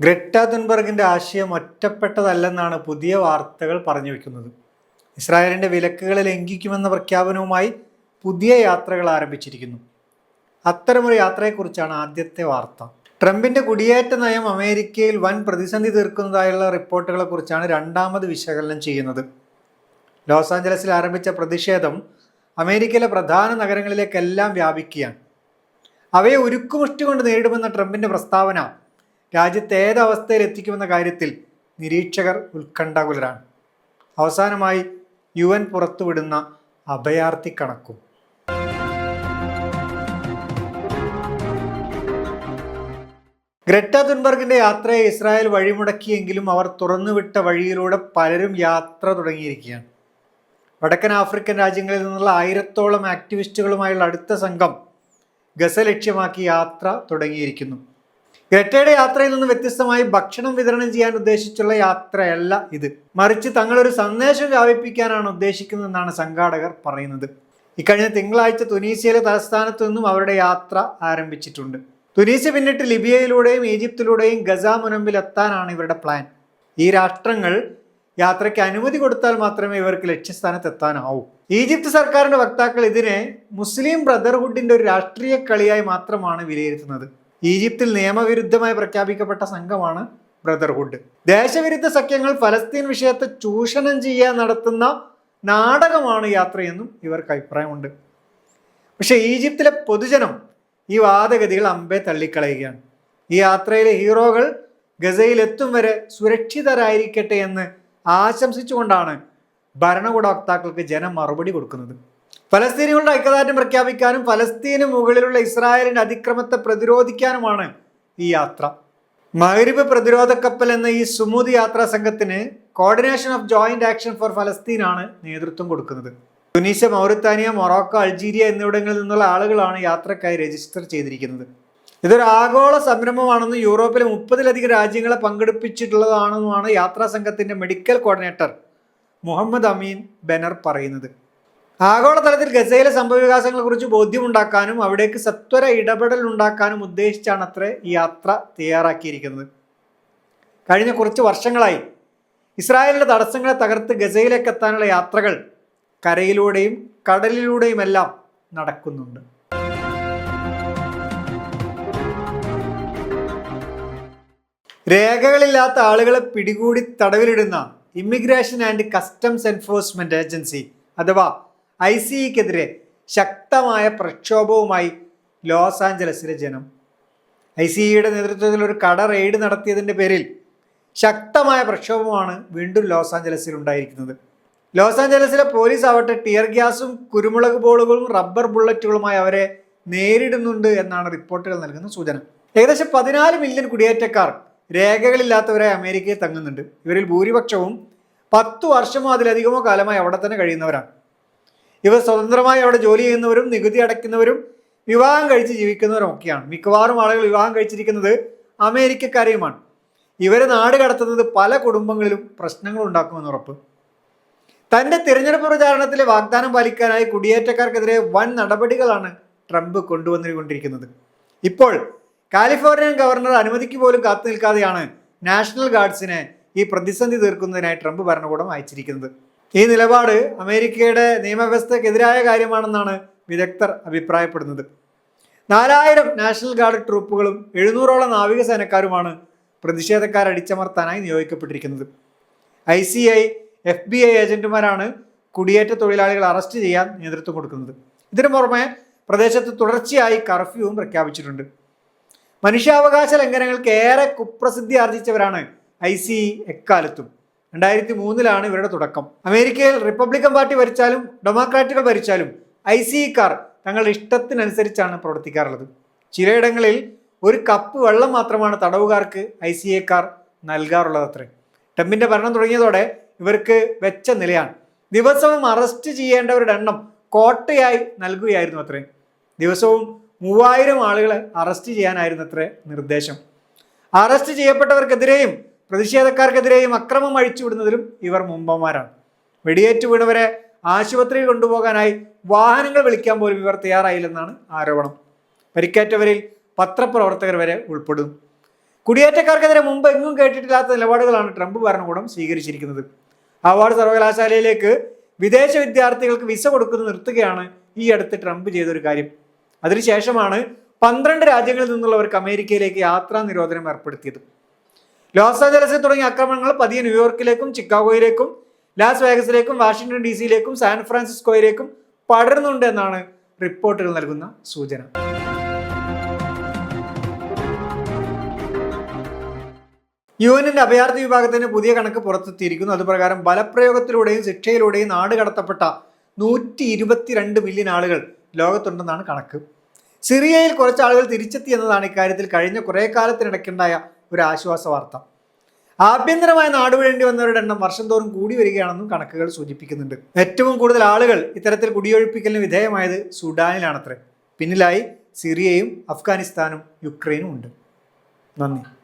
Greta തുൻബർഗിന്റെ ആശയം ഒറ്റപ്പെട്ടതല്ലെന്നാണ് പുതിയ വാർത്തകൾ പറഞ്ഞു വെക്കുന്നത്. ഇസ്രായേലിന്റെ വിലക്കുകളെ ലംഘിക്കുമെന്ന പ്രഖ്യാപനവുമായി പുതിയ യാത്രകൾ ആരംഭിച്ചിരിക്കുന്നു. അത്തരമൊരു യാത്രയെക്കുറിച്ചാണ് ആദ്യത്തെ വാർത്ത. ട്രംപിന്റെ കുടിയേറ്റ നയം അമേരിക്കയിൽ വൻ പ്രതിസന്ധി തീർക്കുന്നതായുള്ള റിപ്പോർട്ടുകളെക്കുറിച്ചാണ് രണ്ടാമത് വിശകലനം ചെയ്യുന്നത്. ലോസ് ആഞ്ചലസിൽ ആരംഭിച്ച പ്രതിഷേധം അമേരിക്കയിലെ പ്രധാന നഗരങ്ങളിലേക്കെല്ലാം വ്യാപിക്കുകയാണ്. അവയെ ഉരുക്കുമുഷ്ടി കൊണ്ട് നേരിടുമെന്ന ട്രംപിന്റെ പ്രസ്താവന രാജ്യത്തെ ഏതവസ്ഥയിൽ എത്തിക്കുമെന്ന കാര്യത്തിൽ നിരീക്ഷകർ ഉത്കണ്ഠാകുലരാണ്. അവസാനമായി യു എൻ പുറത്തുവിടുന്ന അഭയാർത്ഥി കണക്കും. ഗ്രറ്റ തുൻബർഗിന്റെ യാത്രയെ ഇസ്രായേൽ വഴിമുടക്കിയെങ്കിലും അവർ തുറന്നുവിട്ട വഴിയിലൂടെ പലരും യാത്ര തുടങ്ങിയിരിക്കുകയാണ്. വടക്കൻ ആഫ്രിക്കൻ രാജ്യങ്ങളിൽ നിന്നുള്ള ആയിരത്തോളം ആക്ടിവിസ്റ്റുകളുമായുള്ള അടുത്ത സംഘം ഗസ ലക്ഷ്യമാക്കി യാത്ര തുടങ്ങിയിരിക്കുന്നു. ഗ്രറ്റയുടെ യാത്രയിൽ നിന്ന് വ്യത്യസ്തമായി ഭക്ഷണം വിതരണം ചെയ്യാൻ ഉദ്ദേശിച്ചുള്ള യാത്രയല്ല ഇത്. മറിച്ച് തങ്ങളൊരു സന്ദേശം വ്യാപിപ്പിക്കാനാണ് ഉദ്ദേശിക്കുന്നതെന്നാണ് സംഘാടകർ പറയുന്നത്. ഇക്കഴിഞ്ഞ തിങ്കളാഴ്ച തുനീസിയയിലെ തലസ്ഥാനത്തു നിന്നും അവരുടെ യാത്ര ആരംഭിച്ചിട്ടുണ്ട്. തുനീസ്യ പിന്നിട്ട് ലിബിയയിലൂടെയും ഈജിപ്തിലൂടെയും ഗസ മുനമ്പിൽ എത്താനാണ് ഇവരുടെ പ്ലാൻ. ഈ രാഷ്ട്രങ്ങൾ യാത്രയ്ക്ക് അനുമതി കൊടുത്താൽ മാത്രമേ ഇവർക്ക് ലക്ഷ്യസ്ഥാനത്ത് എത്താനാവൂ ഈജിപ്ത് സർക്കാരിന്റെ വക്താക്കൾ ഇതിനെ മുസ്ലിം ബ്രദർഹുഡിന്റെ ഒരു രാഷ്ട്രീയ കളിയായി മാത്രമാണ് വിലയിരുത്തുന്നത്. ഈജിപ്തിൽ നിയമവിരുദ്ധമായി പ്രഖ്യാപിക്കപ്പെട്ട സംഘമാണ് ബ്രദർഹുഡ്. ദേശവിരുദ്ധ സഖ്യങ്ങൾ ഫലസ്തീൻ വിഷയത്തെ ചൂഷണം ചെയ്യാൻ നടത്തുന്ന നാടകമാണ് യാത്രയെന്നും ഇവർക്ക് അഭിപ്രായമുണ്ട്. പക്ഷേ ഈജിപ്തിലെ പൊതുജനം ഈ വാദഗതികൾ അമ്പെ തള്ളിക്കളയുകയാണ്. ഈ യാത്രയിലെ ഹീറോകൾ ഗസയിലെത്തും വരെ സുരക്ഷിതരായിരിക്കട്ടെ എന്ന് ആശംസിച്ചുകൊണ്ടാണ് ഭരണകൂട വക്താക്കൾക്ക് ജനം മറുപടി കൊടുക്കുന്നത്. ഫലസ്തീനികളുടെ ഐക്യദാർഢ്യം പ്രഖ്യാപിക്കാനും ഫലസ്തീന് മുകളിലുള്ള ഇസ്രായേലിന്റെ അതിക്രമത്തെ പ്രതിരോധിക്കാനുമാണ് ഈ യാത്ര. മഹരിബ് പ്രതിരോധ കപ്പൽ എന്ന ഈ സുമൂതി യാത്രാ സംഘത്തിന് coordination of joint action for Palestine ആണ് നേതൃത്വം കൊടുക്കുന്നത്. തുനീഷ്യ മൗറിത്താനിയ മൊറോക്കോ അൾജീരിയ എന്നിവിടങ്ങളിൽ നിന്നുള്ള ആളുകളാണ് യാത്രക്കായി രജിസ്റ്റർ ചെയ്തിരിക്കുന്നത്. ഇതൊരു ആഗോള സംരംഭമാണെന്നും യൂറോപ്പിലെ മുപ്പതിലധികം രാജ്യങ്ങളെ പങ്കെടുപ്പിച്ചിട്ടുള്ളതാണെന്നുമാണ് യാത്രാ സംഘത്തിന്റെ മെഡിക്കൽ കോർഡിനേറ്റർ മുഹമ്മദ് അമീൻ ബെനർ പറയുന്നത്. ആഗോളതലത്തിൽ ഗസയിലെ സംഭവവികാസങ്ങളെക്കുറിച്ച് ബോധ്യമുണ്ടാക്കാനും അവിടേക്ക് സത്വര ഇടപെടൽ ഉണ്ടാക്കാനും ഉദ്ദേശിച്ചാണ് അത്രേ യാത്ര തയ്യാറാക്കിയിരിക്കുന്നത്. കഴിഞ്ഞ കുറച്ച് വർഷങ്ങളായി ഇസ്രായേലിന്റെ തടസ്സങ്ങളെ തകർത്ത് ഗസയിലേക്ക് എത്താനുള്ള യാത്രകൾ കരയിലൂടെയും കടലിലൂടെയുമെല്ലാം നടക്കുന്നുണ്ട്. രേഖകളില്ലാത്ത ആളുകളെ പിടികൂടി തടവിലിടുന്ന immigration and customs enforcement agency അഥവാ ഐ സിഇക്കെതിരെ ശക്തമായ പ്രക്ഷോഭവുമായി ലോസ് ആഞ്ചലസിലെ ജനം. ഐ സി ഇയുടെ നേതൃത്വത്തിൽ ഒരു കട റെയ്ഡ് നടത്തിയതിന്റെ പേരിൽ ശക്തമായ പ്രക്ഷോഭമാണ് വീണ്ടും ലോസ് ആഞ്ചലസിൽ ഉണ്ടായിരിക്കുന്നത് ലോസ് ആഞ്ചലസിലെ പോലീസ് ആവട്ടെ ടിയർ ഗ്യാസും കുരുമുളക് ബോളുകളും റബ്ബർ ബുള്ളറ്റുകളുമായി അവരെ നേരിടുന്നുണ്ട് എന്നാണ് റിപ്പോർട്ടുകൾ നൽകുന്ന സൂചന. ഏകദേശം പതിനാല് മില്യൺ കുടിയേറ്റക്കാർ രേഖകളില്ലാത്തവരായി അമേരിക്കയിൽ തങ്ങുന്നുണ്ട്. ഇവരിൽ ഭൂരിപക്ഷവും പത്തു വർഷമോ അതിലധികമോ കാലമായി അവിടെ തന്നെ കഴിയുന്നവരാണ്. ഇവർ സ്വതന്ത്രമായി അവിടെ ജോലി ചെയ്യുന്നവരും നികുതി അടയ്ക്കുന്നവരും വിവാഹം കഴിച്ച് ജീവിക്കുന്നവരും ഒക്കെയാണ്. മിക്കവാറും ആളുകൾ വിവാഹം കഴിച്ചിരിക്കുന്നത് അമേരിക്കക്കാരെയുമാണ്. ഇവരെ നാട് കടത്തുന്നത് പല കുടുംബങ്ങളിലും പ്രശ്നങ്ങൾ ഉണ്ടാക്കുമെന്ന് ഉറപ്പ്. തന്റെ തിരഞ്ഞെടുപ്പ് പ്രചാരണത്തിലെ വാഗ്ദാനം പാലിക്കാനായി കുടിയേറ്റക്കാർക്കെതിരെ വൻ നടപടികളാണ് ട്രംപ് കൊണ്ടുവന്നുകൊണ്ടിരിക്കുന്നത്. ഇപ്പോൾ കാലിഫോർണിയൻ ഗവർണർ അനുമതിക്ക് പോലും കാത്തു നിൽക്കാതെയാണ് നാഷണൽ ഗാർഡ്സിനെ ഈ പ്രതിസന്ധി തീർക്കുന്നതിനായി ട്രംപ് ഭരണകൂടം അയച്ചിരിക്കുന്നത്. ഈ നിലപാട് അമേരിക്കയുടെ നിയമവ്യവസ്ഥക്കെതിരായ കാര്യമാണെന്നാണ് വിദഗ്ധർ അഭിപ്രായപ്പെടുന്നത്. നാലായിരം നാഷണൽ ഗാർഡ് ട്രൂപ്പുകളും എഴുന്നൂറോളം നാവികസേനക്കാരുമാണ് പ്രതിഷേധക്കാർ അടിച്ചമർത്താനായി നിയോഗിക്കപ്പെട്ടിരിക്കുന്നത്. I C I F B I ഏജന്റുമാരാണ് കുടിയേറ്റ തൊഴിലാളികളെ അറസ്റ്റ് ചെയ്യാൻ നേതൃത്വം കൊടുക്കുന്നത്. ഇതിനു പുറമെ പ്രദേശത്ത് തുടർച്ചയായി കർഫ്യൂവും പ്രഖ്യാപിച്ചിട്ടുണ്ട്. മനുഷ്യാവകാശ ലംഘനങ്ങൾക്ക് ഏറെ കുപ്രസിദ്ധി ആർജിച്ചവരാണ് ഐ സി എക്കാലത്തും. രണ്ടായിരത്തി മൂന്നിലാണ് ഇവരുടെ തുടക്കം. അമേരിക്കയിൽ റിപ്പബ്ലിക്കൻ പാർട്ടി ഭരിച്ചാലും ഡെമോക്രാറ്റുകൾ ഭരിച്ചാലും ഐ സി ഇക്കാർ തങ്ങളുടെ ഇഷ്ടത്തിനനുസരിച്ചാണ് പ്രവർത്തിക്കാറുള്ളത്. ചിലയിടങ്ങളിൽ ഒരു കപ്പ് വെള്ളം മാത്രമാണ് തടവുകാർക്ക് ഐ സി എക്കാർ നൽകാറുള്ളത് അത്രേ ട്രംപിന്റെ ഭരണം തുടങ്ങിയതോടെ ഇവർക്ക് വെച്ച നിലയാണ്. ദിവസവും അറസ്റ്റ് ചെയ്യേണ്ടവരുടെ എണ്ണം കോട്ടയായി നൽകുകയായിരുന്നു അത്രേ. ദിവസവും മൂവായിരം ആളുകളെ അറസ്റ്റ് ചെയ്യാനായിരുന്നു അത്രേ നിർദ്ദേശം. അറസ്റ്റ് ചെയ്യപ്പെട്ടവർക്കെതിരെയും പ്രതിഷേധക്കാർക്കെതിരെയും അക്രമം അഴിച്ചുവിടുന്നതിലും ഇവർ മുമ്പന്മാരാണ്. വെടിയേറ്റ് വീണവരെ ആശുപത്രിയിൽ കൊണ്ടുപോകാനായി വാഹനങ്ങൾ വിളിക്കാൻ പോലും ഇവർ തയ്യാറായില്ലെന്നാണ് ആരോപണം. പരിക്കേറ്റവരിൽ പത്രപ്രവർത്തകർ വരെ ഉൾപ്പെടും. കുടിയേറ്റക്കാർക്കെതിരെ മുമ്പ് എങ്ങും കേട്ടിട്ടില്ലാത്ത നിലപാടുകളാണ് ട്രംപ് ഭരണകൂടം സ്വീകരിച്ചിരിക്കുന്നത്. ഹവാർഡ് സർവകലാശാലയിലേക്ക് വിദേശ വിദ്യാർത്ഥികൾക്ക് വിസ കൊടുക്കുന്നത് നിർത്തുകയാണ് ഈ അടുത്ത് ട്രംപ് ചെയ്തൊരു കാര്യം. അതിനുശേഷമാണ് പന്ത്രണ്ട് രാജ്യങ്ങളിൽ നിന്നുള്ളവർക്ക് അമേരിക്കയിലേക്ക് യാത്രാ നിരോധനം ഏർപ്പെടുത്തിയത്. ലോസ് ആഞ്ചലസിൽ തുടങ്ങിയ ആക്രമണങ്ങൾ പതിയെ ന്യൂയോർക്കിലേക്കും ചിക്കാഗോയിലേക്കും ലാസ് വേഗസിലേക്കും വാഷിംഗ്ടൺ ഡി സിയിലേക്കും സാൻ ഫ്രാൻസിസ്കോയിലേക്കും പടരുന്നുണ്ട് എന്നാണ് റിപ്പോർട്ടുകൾ നൽകുന്ന സൂചന. യു എന്നിന്റെ അഭയാർത്ഥി വിഭാഗത്തിന് പുതിയ കണക്ക് പുറത്തെത്തിയിരിക്കുന്നു. അതുപ്രകാരം ബലപ്രയോഗത്തിലൂടെയും ശിക്ഷയിലൂടെയും നാട് കടത്തപ്പെട്ട നൂറ്റി ഇരുപത്തിരണ്ട് മില്യൺ ആളുകൾ ലോകത്തുണ്ടെന്നാണ് കണക്ക്. സിറിയയിൽ കുറച്ച് ആളുകൾ തിരിച്ചെത്തി എന്നതാണ് ഇക്കാര്യത്തിൽ കഴിഞ്ഞ കുറേ കാലത്തിനിടയ്ക്കുണ്ടായ ഒരു ആശ്വാസ വാർത്ത. ആഭ്യന്തരമായ നാടുവിടേണ്ടി വന്നവരുടെ എണ്ണം വർഷം തോറും കൂടി വരികയാണെന്നും കണക്കുകൾ സൂചിപ്പിക്കുന്നുണ്ട്. ഏറ്റവും കൂടുതൽ ആളുകൾ ഇത്തരത്തിൽ കുടിയൊഴിപ്പിക്കലിന് വിധേയമായത് സുഡാനിലാണത്രേ. പിന്നിലായി സിറിയയും അഫ്ഗാനിസ്ഥാനും യുക്രൈനും ഉണ്ട്. നന്ദി.